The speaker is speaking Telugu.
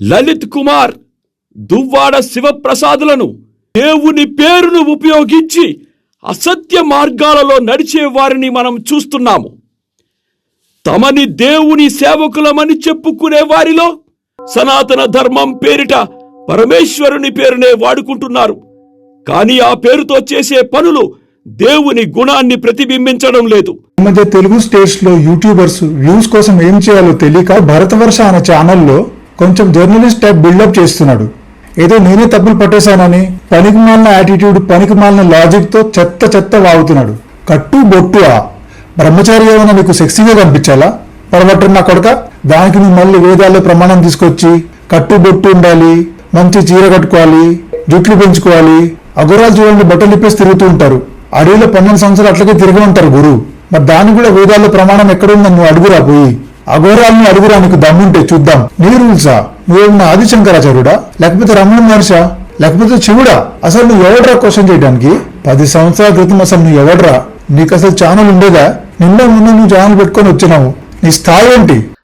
లలిత్ కుమార్ దువ్వాడ శివప్రసాదులను దేవుని పేరును ఉపయోగించి అసత్య మార్గాలలో నడిచే వారిని మనం చూస్తున్నాము. తమని దేవుని సేవకులమని చెప్పుకునే వారిలో సనాతన ధర్మం పేరిట పరమేశ్వరుని పేరునే వాడుకుంటున్నారు. కానీ ఆ పేరుతో చేసే పనులు దేవుని గుణాన్ని ప్రతిబింబించడం లేదు. మధ్య తెలుగు స్టేట్స్లో యూట్యూబర్స్ వ్యూస్ కోసం ఏం చేయాలో తెలియక భరతవర్ష అనే ఛానల్లో కొంచెం జర్నలిస్ట్ టైప్ బిల్డప్ చేస్తున్నాడు. ఏదో నేనే తప్పులు పట్టేశానని పనికి మాలిన యాటిట్యూడ్ పనికి మాలిన లాజిక్తో చెత్త చెత్త వాగుతున్నాడు. కట్టు బొట్టు ఆ బ్రహ్మచారి ఏమైనా నీకు సెక్సీగా కనిపించాలా? పొరబట్టు నా కొడక? దానికి నువ్వు మళ్ళీ వేదాల్లో ప్రమాణం తీసుకొచ్చి కట్టు బొట్టు ఉండాలి మంచి చీర కట్టుకోవాలి జుట్లు పెంచుకోవాలి. అగురాలు చూడండి బట్టలు ఇప్పేసి తిరుగుతూ ఉంటారు. అడవిలో పన్నెండు సంవత్సరాలు అట్లకే తిరిగి ఉంటారు గురువు. మరి దానికి కూడా వేదాల్లో ప్రమాణం ఎక్కడుందని నువ్వు అడుగురా పోయి. అఘోరాలను అడుగురానికి దమ్ముంటే చూద్దాం. నీ రూల్సా నువ్వేమన్నా ఆదిశంకరాచార్యుడా? లేకపోతే రమణ మహర్షా? లేకపోతే చివుడా అసలు నువ్వు ఎవడరా క్వశ్చన్ చేయడానికి? పది సంవత్సరాల క్రితం అసలు నువ్వు ఎవడరా? నీకు అసలు ఛానల్ ఉండేదా? నిన్న ముందు నువ్వు ఛానల్ పెట్టుకొని వచ్చినావు. నీ స్థాయి ఏంటి?